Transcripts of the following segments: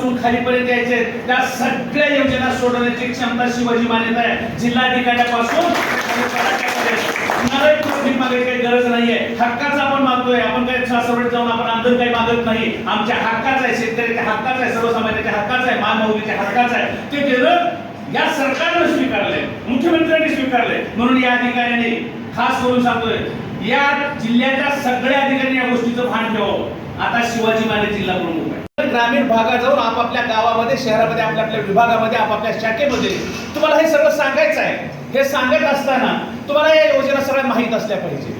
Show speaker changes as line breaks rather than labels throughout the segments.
पासून खालीपर्यंत यायचे त्या सगळ्या योजना सोडवण्याची क्षमता शिवाजी मान्यता आहे. जिल्हाधिकाऱ्यापासून काही गरज नाहीये. हक्काचा आपण मागतोय. आपण काही सासवडीत जाऊन आपण अंतर काही मागत नाही. आमच्या हक्काचा आहे. शेतकऱ्याच्या हक्काचा आहे. सर्वसामान्याच्या हक्काचा आहे. मानवतेच्या हक्काचा आहे. ते देणं या सरकारनं स्वीकारले मुख्यमंत्र्यांनी स्वीकारले म्हणून या अधिकाऱ्यांनी खास करून सांगतोय या जिल्ह्याच्या सगळ्या अधिकाऱ्यांनी या गोष्टीचं भान ठेवावं. आता शिवाजी माने जिल्हा प्रमुख आहे ग्रामीण भागात जाऊन आपापल्या गावामध्ये शहरामध्ये आपल्या आपल्या विभागामध्ये आपापल्या शाखेमध्ये. तुम्हाला हे सगळं सांगायचं आहे. हे सांगत असताना तुम्हाला या योजना सगळ्या माहीत असल्या पाहिजे.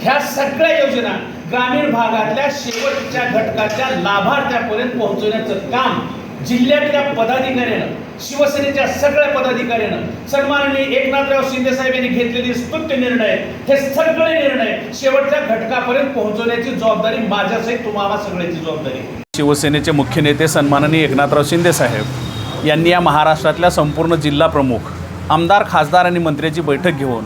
ह्या सगळ्या योजना ग्रामीण भागातल्या शेवटच्या घटकाच्या लाभार्थ्यापर्यंत पोहोचवण्याचं काम जिल्ह्यातल्या पदाधिकाऱ्यानं शिवसेनेच्या सगळ्या पदाधिकाऱ्यांना सन्माननीय एकनाथराव शिंदे साहेब यांनी घेतलेली स्तुत्य निर्णय हे सगळे निर्णय शेवटच्या घटकापर्यंत पोहोचवण्याची जबाबदारी माझ्यासहित तुम्हाला सगळ्याची जबाबदारी.
शिवसेनेचे मुख्य नेते सन्माननीय एकनाथराव शिंदे साहेब यांनी या महाराष्ट्रातल्या संपूर्ण जिल्हा प्रमुख आमदार खासदार आणि मंत्र्याची बैठक घेऊन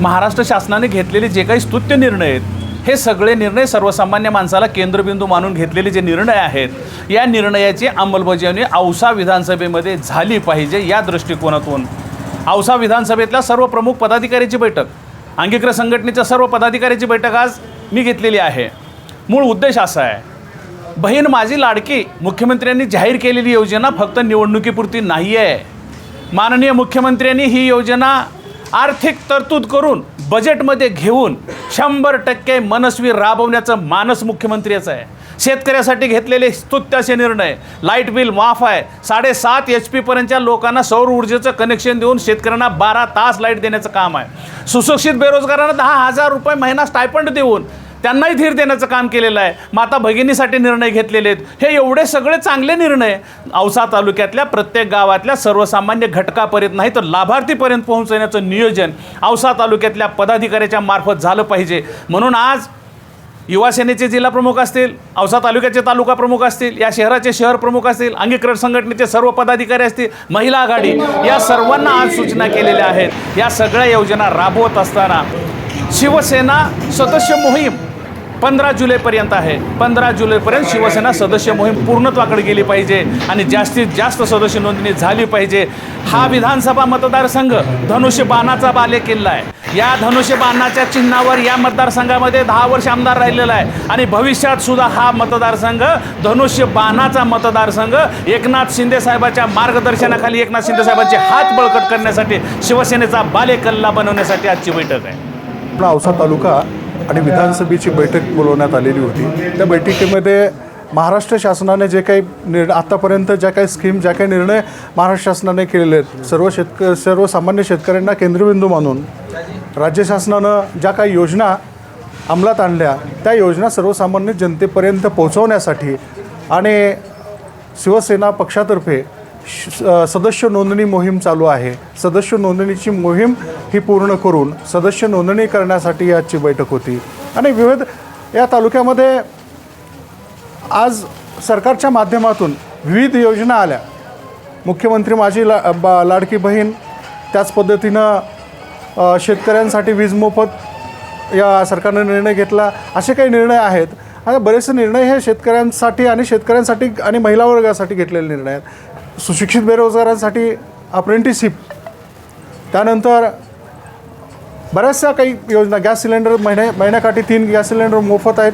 महाराष्ट्र शासनाने घेतलेले जे काही स्तुत्य निर्णय आहेत हे सगळे निर्णय सर्वसामान्य माणसाला केंद्रबिंदू मानून घेतलेले जे निर्णय आहेत या निर्णयाची अंमलबजावणी औसा विधानसभेमध्ये झाली पाहिजे या दृष्टिकोनातून. औसा विधानसभेतल्या सर्व प्रमुख पदाधिकाऱ्याची बैठक अंगीकृत संघटनेच्या सर्व पदाधिकाऱ्याची बैठक आज मी घेतलेली आहे. मूळ उद्देश असा आहे बहीण माझी लाडकी मुख्यमंत्र्यांनी जाहीर केलेली योजना फक्त निवडणुकीपुरती नाही आहे माननीय मुख्यमंत्र्यांनी ही योजना आर्थिक तरतूद करून बजेटमध्ये घेऊन शंभर टक्के मनस्वी राबवण्याचं मानस मुख्यमंत्र्याचं आहे. शेतकऱ्यासाठी घेतलेले स्तुत्याचे निर्णय लाइट बिल माफ आहे. साडेसात एच पीपर्यंतच्या लोकांना सौर ऊर्जेचं कनेक्शन देऊन शेतकऱ्यांना बारा तास लाइट देण्याचं काम आहे. सुशिक्षित बेरोजगारांना दहा हजार रुपये महिना स्टायपंड देऊन त्यांनाही धीर देण्याचं काम केलेलं आहे. माता भगिनीसाठी निर्णय घेतलेले आहेत. हे एवढे सगळे चांगले निर्णय औसा तालुक्यातल्या प्रत्येक गावातल्या सर्वसामान्य घटकापर्यंत नाही तर लाभार्थीपर्यंत पोहोचवण्याचं नियोजन औसा तालुक्यातल्या पदाधिकाऱ्याच्या मार्फत झालं पाहिजे. म्हणून आज युवासेनेचे जिल्हा प्रमुख असतील औसा तालुक्याचे तालुका प्रमुख असतील या शहराचे शहर प्रमुख असतील अंगीकृत संघटनेचे सर्व पदाधिकारी असतील महिला आघाडी या सर्वांना आज सूचना केलेल्या आहेत. या सगळ्या योजना राबवत असताना शिवसेना सदस्य मोहीम पंधरा जुलैपर्यंत आहे. पंधरा जुलैपर्यंत शिवसेना सदस्य मोहीम पूर्णत्वाकडे गेली पाहिजे आणि जास्तीत जास्त सदस्य नोंदणी झाली पाहिजे. हा विधानसभा मतदारसंघ धनुष्यबाणाचा बाले किल्ला आहे. या धनुष्यबाणाच्या चिन्हावर या मतदारसंघामध्ये दहा वर्ष आमदार राहिलेला आहे. आणि भविष्यात सुद्धा हा मतदारसंघ धनुष्यबाणाचा मतदारसंघ एकनाथ शिंदे साहेबाच्या मार्गदर्शनाखाली एकनाथ शिंदे साहेबांचे हात बळकट करण्यासाठी शिवसेनेचा बालेकल्ला बनवण्यासाठी आजची बैठक आहे.
आपला औसा तालुका आणि विधानसभेची बैठक बोलवण्यात आलेली होती. त्या बैठकीमध्ये महाराष्ट्र शासनाने जे काही निर् आत्तापर्यंत ज्या काही स्कीम ज्या काही निर्णय महाराष्ट्र शासनाने केलेले आहेत सर्व शेतक सर्वसामान्य शेतकऱ्यांना केंद्रबिंदू मानून राज्य शासनानं ज्या काही योजना अंमलात आणल्या त्या योजना सर्वसामान्य जनतेपर्यंत पोहोचवण्यासाठी आणि शिवसेना पक्षातर्फे सदस्य नोंदणी मोहीम चालू आहे. सदस्य नोंदणीची मोहीम ही पूर्ण करून सदस्य नोंदणी करण्यासाठी आजची बैठक होती. आणि विविध या तालुक्यामध्ये आज सरकारच्या माध्यमातून विविध योजना आल्या. मुख्यमंत्री माझी ला बा लाडकी बहीण त्याच पद्धतीनं शेतकऱ्यांसाठी वीज मोफत या सरकारनं निर्णय घेतला. असे काही निर्णय आहेत. आणि बरेचसे निर्णय हे शेतकऱ्यांसाठी आणि शेतकऱ्यांसाठी आणि महिला वर्गासाठी घेतलेले निर्णय आहेत. सुशिक्षित बेरोजगारांसाठी अप्रेंटिसशिप त्यानंतर बऱ्याचशा काही योजना गॅस सिलेंडर महिन्या महिन्याकाठी तीन गॅस सिलेंडर मोफत आहेत.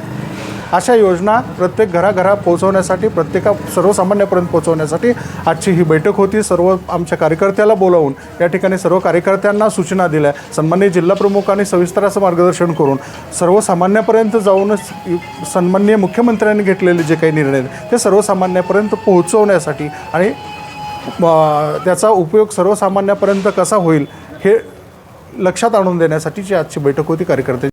अशा योजना प्रत्येक घराघरा पोहोचवण्यासाठी प्रत्येका सर्वसामान्यापर्यंत पोहोचवण्यासाठी आजची ही बैठक होती. सर्व आमच्या कार्यकर्त्याला बोलावून या ठिकाणी सर्व कार्यकर्त्यांना सूचना दिल्या. सन्मान्य जिल्हाप्रमुखांनी सविस्तर असं मार्गदर्शन करून सर्वसामान्यापर्यंत जाऊनच सन्मान्य मुख्यमंत्र्यांनी घेतलेले जे काही निर्णय ते सर्वसामान्यापर्यंत पोहोचवण्यासाठी आणि त्याचा उपयोग सर्वसामान्यापर्यंत कसा होईल हे लक्षात आणून देण्यासाठीची आजची बैठक होती. कार्यकर्त्यांची